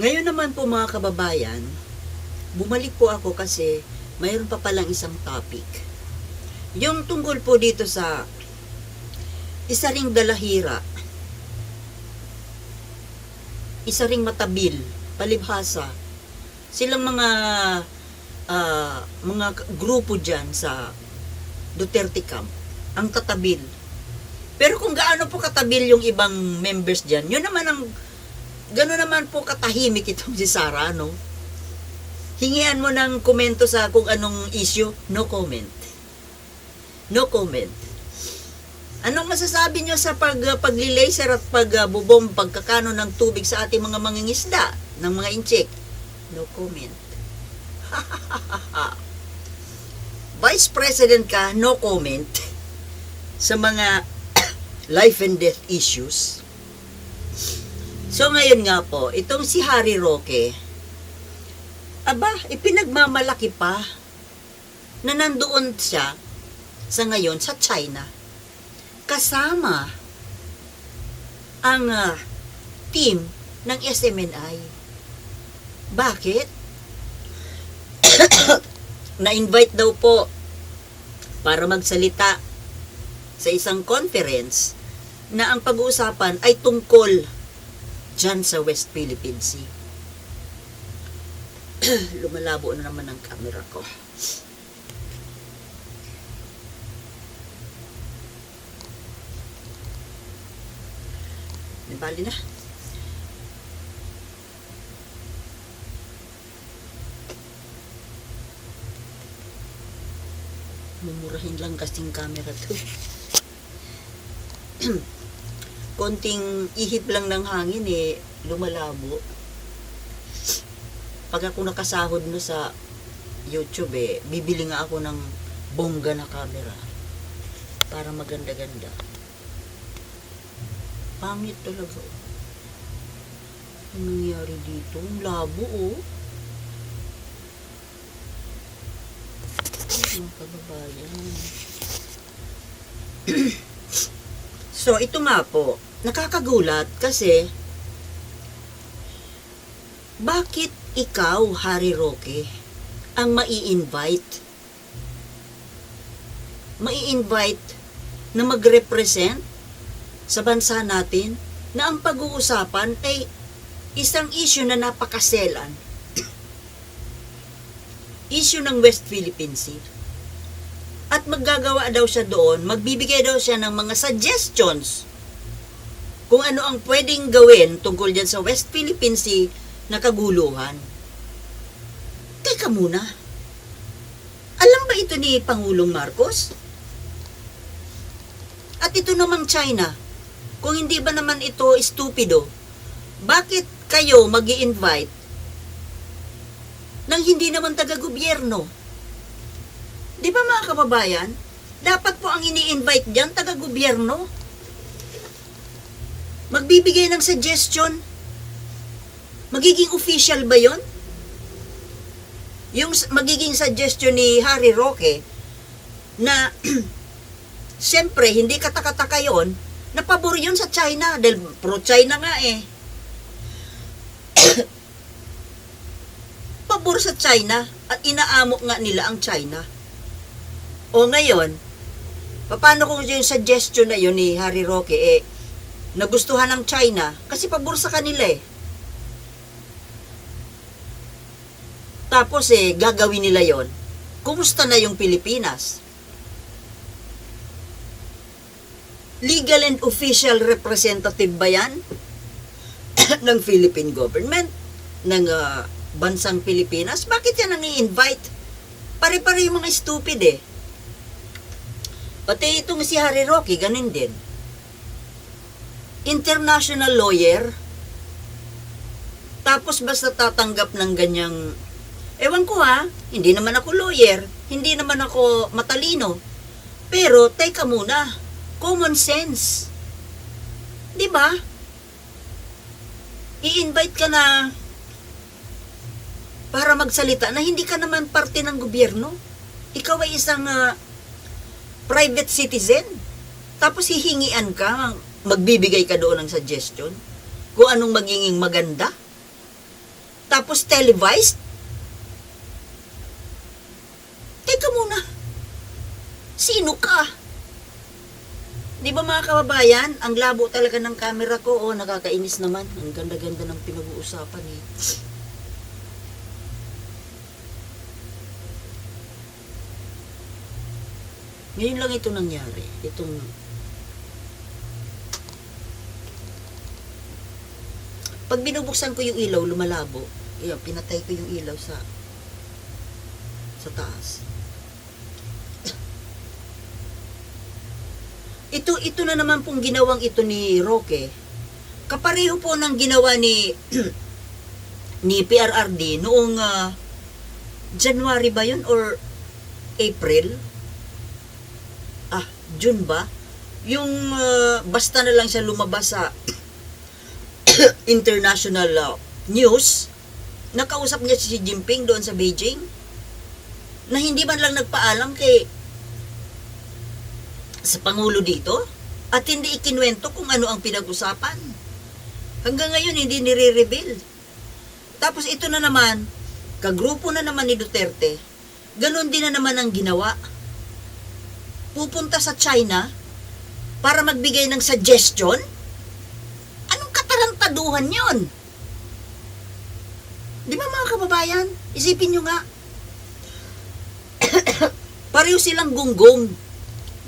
Ngayon naman po mga kababayan, bumalik po ako kasi mayroon pa palang isang topic. Yung tungkol po dito sa isa ring dalahira, isa ring matabil, palibhasa, silang mga ah, mga grupo dyan sa Duterte camp, ang katabil. Pero kung gaano po katabil yung ibang members dyan, yun naman ang, gano'n naman po katahimik itong si Sara, no? Hingian mo ng komento sa kung anong issue, no comment. No comment. Anong masasabi nyo sa pag, uh, paglilaser at pagbubom, pagkakano ng tubig sa ating mga mangingisda, ng mga inchik? No comment. Vice President ka, no comment sa mga life and death issues. So ngayon nga po, itong si Harry Roque, aba, ipinagmamalaki pa na nandoon siya sa ngayon sa China. Kasama ang ah, team ng SMNI. Bakit? Na-invite daw po para magsalita sa isang conference na ang pag-uusapan ay tungkol dyan sa West Philippine Sea. Lumalabo na naman ang camera ko. Bali na. Mumurahin lang kasing camera to. Konting ihip lang ng hangin eh, lumalabo. Pag ako nakasahod na sa YouTube eh, bibili nga ako ng bongga na camera para maganda-ganda. Pangit talaga. Ano nangyari dito? Ang labo oh. Mga kababayan. so, ito nga po. Nakakagulat kasi bakit ikaw, Harry Roque, ang mai-invite? Mai-invite na mag-represent sa bansa natin na ang pag-uusapan ay isang issue na napakaselan. issue ng West Philippine Sea. At maggagawa daw siya doon, magbibigay daw siya ng mga suggestions kung ano ang pwedeng gawin tungkol dyan sa West Philippine Sea na kaguluhan. Teka muna. Alam ba ito ni Pangulong Marcos? At ito namang China. Kung hindi ba naman ito stupido, bakit kayo mag invite nang hindi naman taga-gobyerno? Di ba mga kababayan? Dapat po ang ini-invite dyan, taga-gobyerno. Magbibigay ng suggestion. Magiging official ba yon? Yung magiging suggestion ni Harry Roque na siyempre hindi katakataka yon na pabor yun sa China dahil pro-China nga eh. pabor sa China at inaamok nga nila ang China. O ngayon, paano kung yung suggestion na yun ni Harry Roque eh, nagustuhan ng China kasi pabor sa kanila eh. Tapos eh, gagawin nila yon. Kumusta na yung Pilipinas? Legal and official representative ba yan? ng Philippine government? Ng ah, bansang Pilipinas? Bakit yan ang i-invite? Pare-pare yung mga stupid eh. Pati itong si Harry Roque, ganun din. International lawyer, tapos basta tatanggap ng ganyang, ewan ko ha, hindi naman ako lawyer, hindi naman ako matalino, pero teka muna, common sense. 'Di ba? I-invite ka na para magsalita na hindi ka naman parte ng gobyerno. Ikaw ay isang ah, private citizen. Tapos hihingian ka, magbibigay ka doon ng suggestion. kung anong magiging maganda. Tapos televised. Teka muna. Sino ka? Di ba mga kababayan, ang labo talaga ng camera ko, oh, nakakainis naman. Ang ganda-ganda ng pinag-uusapan eh. Ngayon lang ito nangyari. Itong Pag binubuksan ko yung ilaw, lumalabo. Ayan, pinatay ko yung ilaw sa sa taas. Ito, ito na naman pong ginawang ito ni Roque. Kapareho po ng ginawa ni ni PRRD noong ah, January ba yun or April? Ah, June ba? Yung ah, basta na lang siya lumabas sa international ah, news, nakausap niya si Xi Jinping doon sa Beijing na hindi man lang nagpaalam kay sa Pangulo dito at hindi ikinwento kung ano ang pinag-usapan. Hanggang ngayon, hindi nire-reveal. Tapos ito na naman, kagrupo na naman ni Duterte, ganun din na naman ang ginawa. Pupunta sa China para magbigay ng suggestion? Katarantaduhan yon? Di ba mga kababayan? Isipin nyo nga. Pareho silang gunggong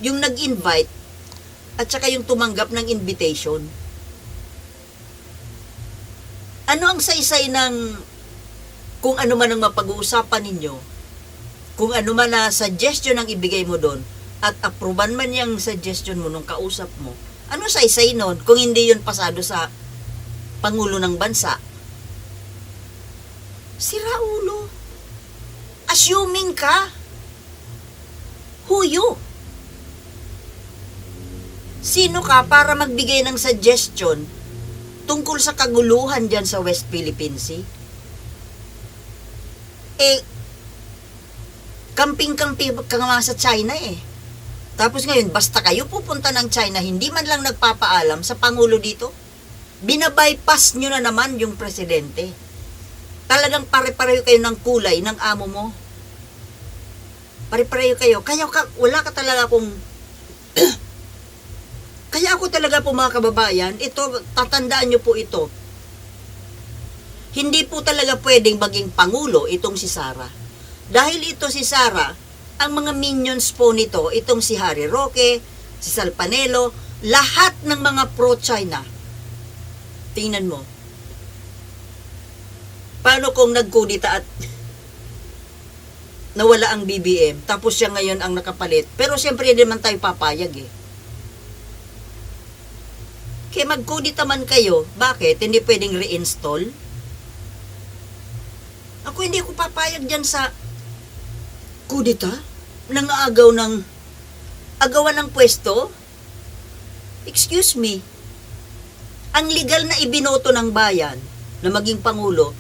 yung nag-invite at saka yung tumanggap ng invitation. Ano ang saysay ng kung ano man ang mapag-uusapan ninyo, kung ano man na suggestion ang ibigay mo doon, at aproban man yung suggestion mo nung kausap mo, ano saysay nun kung hindi yun pasado sa Pangulo ng Bansa? Sira ulo. Assuming ka. Who you? Sino ka para magbigay ng suggestion tungkol sa kaguluhan dyan sa West Philippine Sea? Eh, kamping-kampi ka nga sa China eh. Tapos ngayon, basta kayo pupunta ng China, hindi man lang nagpapaalam sa Pangulo dito, binabypass nyo na naman yung presidente. Talagang pare-pareho kayo ng kulay ng amo mo. Pare-pareho kayo. Kaya ka, wala ka talaga kung kaya ako talaga po mga kababayan, ito, tatandaan nyo po ito. Hindi po talaga pwedeng maging pangulo itong si Sara. Dahil ito si Sara, ang mga minions po nito, itong si Harry Roque, si Salpanelo, lahat ng mga pro-China. Tingnan mo. Paano kung nagkudita at nawala ang BBM, tapos siya ngayon ang nakapalit. Pero siyempre hindi naman tayo papayag eh. Kaya magkudita man kayo, bakit? Hindi pwedeng reinstall? Ako hindi ko papayag dyan sa kudita? Nang agaw ng agawan ng pwesto? Excuse me. Ang legal na ibinoto ng bayan na maging pangulo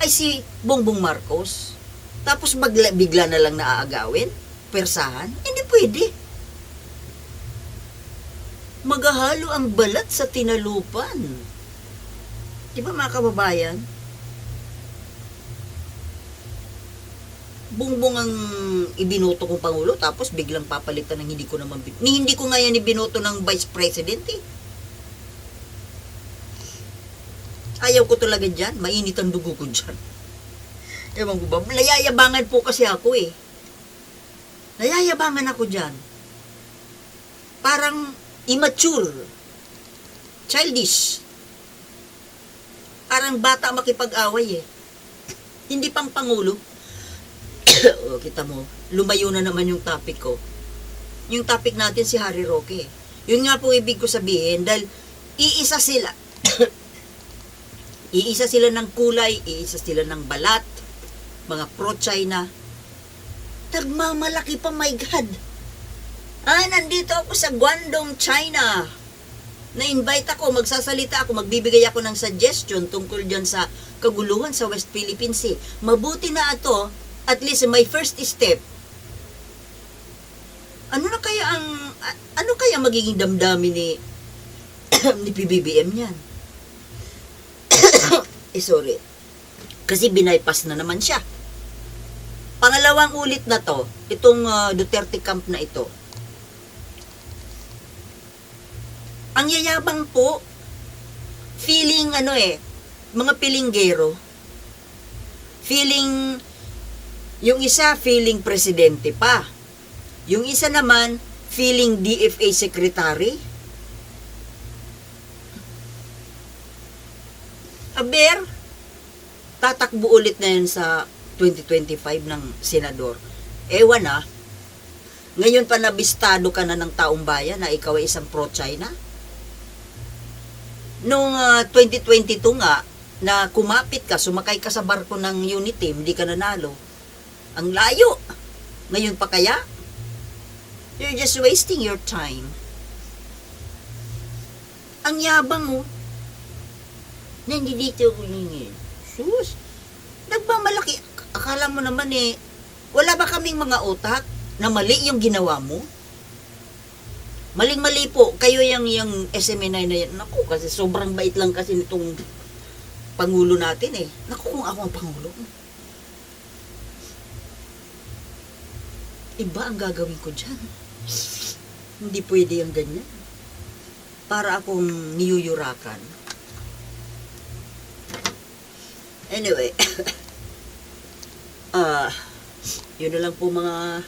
ay si Bongbong Marcos. Tapos magla, bigla na lang naaagawin? Persahan? Hindi pwede magahalo ang balat sa tinalupan. Di ba mga kababayan? Bungbong ang ibinoto kong Pangulo tapos biglang papalitan ng hindi ko naman ni hindi ko nga yan ibinoto ng Vice President eh. Ayaw ko talaga dyan. Mainit ang dugo ko dyan. Ewan ko ba? Nayayabangan po kasi ako eh. Nayayabangan ako dyan. Parang immature, childish. Parang bata makipag-away eh. Hindi pang pangulo. o, kita mo, lumayo na naman yung topic ko. Yung topic natin si Harry Roque. Yun nga po ibig ko sabihin dahil iisa sila. iisa sila ng kulay, iisa sila ng balat, mga pro-China. Tagmamalaki pa, my God. Ah, nandito ako sa Guangdong, China. Na-invite ako, magsasalita ako, magbibigay ako ng suggestion tungkol dyan sa kaguluhan sa West Philippine Sea. Mabuti na ito, at least my first step. Ano na kaya ang, ano kaya magiging damdamin ni, ni PBBM niyan? Eh, sorry. Kasi binaypass na naman siya. Pangalawang ulit na to, itong ah, Duterte camp na ito. Ang yayabang po, feeling ano eh, mga pilinggero. Feeling, yung isa feeling presidente pa. Yung isa naman, feeling DFA secretary. Aber, tatakbo ulit na yun sa 2025 ng senador. Ewan na, ngayon pa nabistado ka na ng taong bayan na ikaw ay isang pro-China? Noong ah, 2022 nga, na kumapit ka, sumakay ka sa barko ng Unity, hindi ka nanalo. Ang layo. Ngayon pa kaya? You're just wasting your time. Ang yabang oh. Na hindi dito ako hingin. Sus. Nagmamalaki. Akala mo naman eh, wala ba kaming mga utak na mali yung ginawa mo? Maling-mali po. Kayo yung, yung SMNI na yan. Naku, kasi sobrang bait lang kasi nitong Pangulo natin eh. Naku, kung ako ang Pangulo. Iba ang gagawin ko dyan. Hindi pwede yung ganyan. Para akong niyuyurakan. Anyway. Ah, yun na lang po mga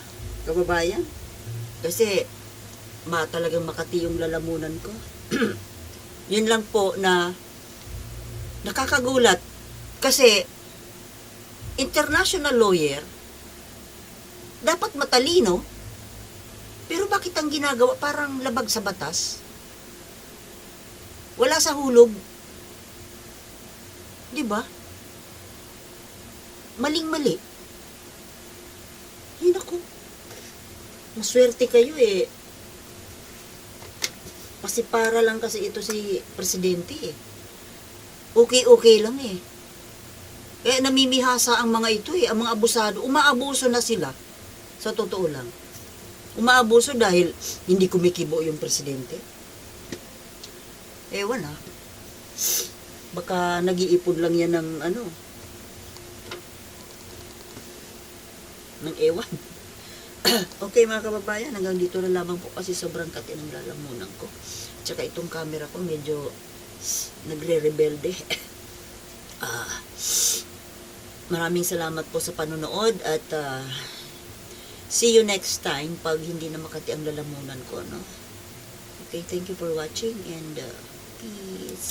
kababayan. Kasi, ma talagang makati yung lalamunan ko. yun lang po na nakakagulat. Kasi, international lawyer, dapat matalino, pero bakit ang ginagawa parang labag sa batas? Wala sa hulog. Di ba? Maling-mali. Ay, naku. Maswerte kayo eh. Kasi para lang kasi ito si presidente eh. Okay-okay lang eh. Eh, namimihasa ang mga ito eh, ang mga abusado. Umaabuso na sila. Sa totoo lang. Umaabuso dahil hindi kumikibo yung presidente. Ewan ah. Baka nag-iipon lang yan ng ano. Ng ewan. okay mga kababayan, hanggang dito na lamang po kasi sobrang kati ng lalamunan ko. Tsaka itong camera ko medyo nagre-rebelde. Ah, maraming salamat po sa panonood at ah, see you next time pag hindi na makati ang lalamunan ko, no? Okay, thank you for watching and uh,